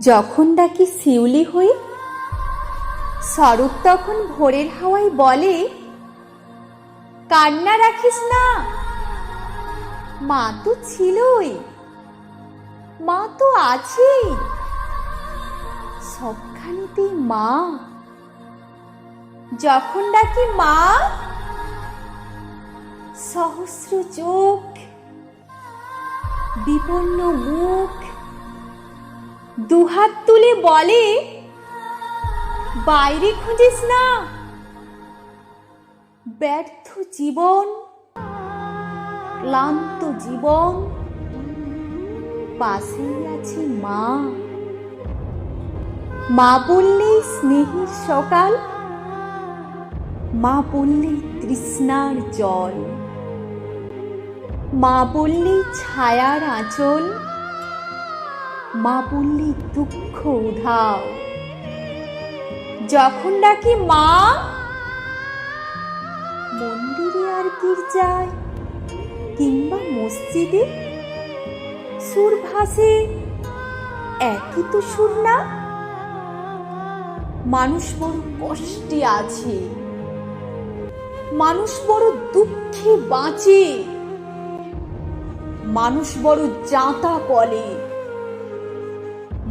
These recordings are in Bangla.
যখন ডাকি শিউলি হই শরৎ তখন ভোরের হাওয়ায় বলে, কান্না রাখিস না। মা তো ছিলই। মা তো আছেই সবখানেতেই মা। যখন ডাকি মা, সহস্র চোখ, বিপন্ন মুখ দুহাত তুলে বলে, বাইরে খুঁজিস না। ব্যর্থ জীবন, ক্লান্ত জীবন, পাশেই আছে মা। মা বললেই স্নেহের সকাল, মা বললেই তৃষ্ণার জল, মা বললেই ছায়ার আঁচল। মা বললি, দুঃখ উধাও। যখন ডাকি মা মন্দিরে আর গির্জায় কিংবা মসজিদে, সুর ভাসে, একই তো সুর না? মানুষ বড় কষ্টে আছে। মানুষ বড় দুঃখে বাঁচে। মানুষ বড় জাঁতা কলে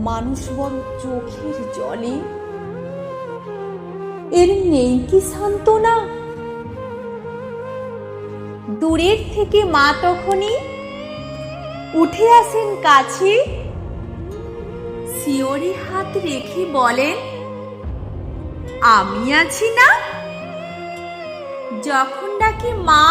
মানুষ বড় চোখের জলে। এর নেই কি সান্ত্বনা? দূরের থেকে মা তখনই উঠে আসেন কাছে। শিওরে হাত রেখে বলেন, আমি আছি না? যখন ডাকি মা